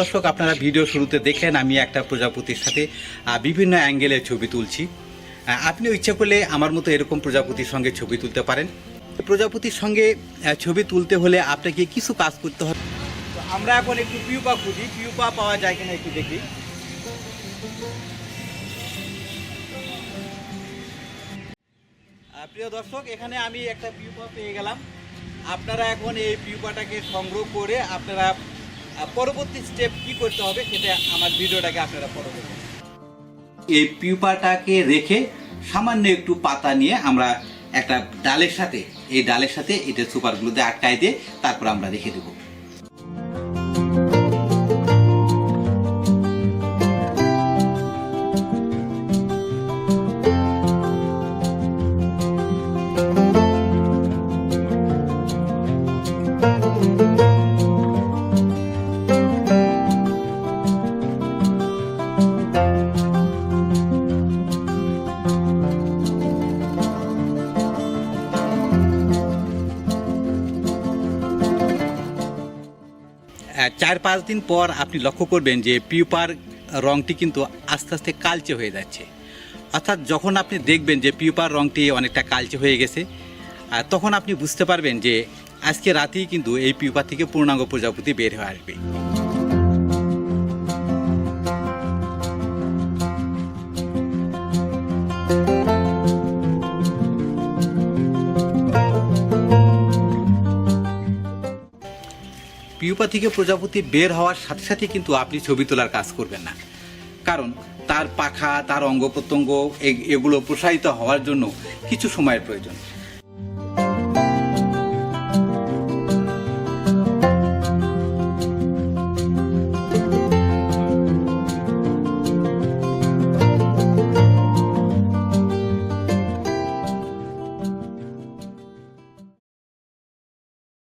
দর্শক, আপনারা ভিডিও শুরুতে দেখলেন, আমি একটা প্রজাপতির সাথে বিভিন্ন অ্যাঙ্গেলের ছবি তুলছি। আপনিও ইচ্ছা করলে আমার মতো এরকম প্রজাপতির সঙ্গে ছবি তুলতে পারেন। প্রজাপতির সঙ্গে ছবি তুলতে হলে আপনাকে কিছু কাজ করতে হবে। আমরা এখন একটু পিউপা খুঁজি। পিউপা পাওয়া যায় কিনা একটু দেখি। প্রিয় দর্শক, এখানে আমি একটা পিউপা পেয়ে গেলাম। আপনারা এখন এই পিউপাটাকে সংগ্রহ করে আপনারা পরবর্তী স্টেপ কি করতে হবে সেটা আমার ভিডিওটাকে আপনারা পরবর্তী এই পিউপাটাকে রেখে সামান্য একটু পাতা নিয়ে আমরা একটা ডালের সাথে এই ডালের সাথে এটা সুপারগুলোতে আটকায় দিয়ে তারপর আমরা রেখে দেবো। আহ, চার পাঁচ দিন পর আপনি লক্ষ্য করবেন যে পিউপার রঙটি কিন্তু আস্তে আস্তে কালচে হয়ে যাচ্ছে। অর্থাৎ যখন আপনি দেখবেন যে পিউপার রঙটি অনেকটা কালচে হয়ে গেছে তখন আপনি বুঝতে পারবেন যে আজকে রাতেই কিন্তু এই পিউপার থেকে পূর্ণাঙ্গ প্রজাপতি বের হয়ে আসবে। পিউপা থেকে প্রজাপতি বের হওয়ার সাথে সাথে কিন্তু আপনি ছবি তোলার কাজ করবেন না। কারণ তার পাখা, তার অঙ্গ প্রত্যঙ্গ এগুলো প্রসারিত হওয়ার জন্য কিছু সময়ের প্রয়োজন।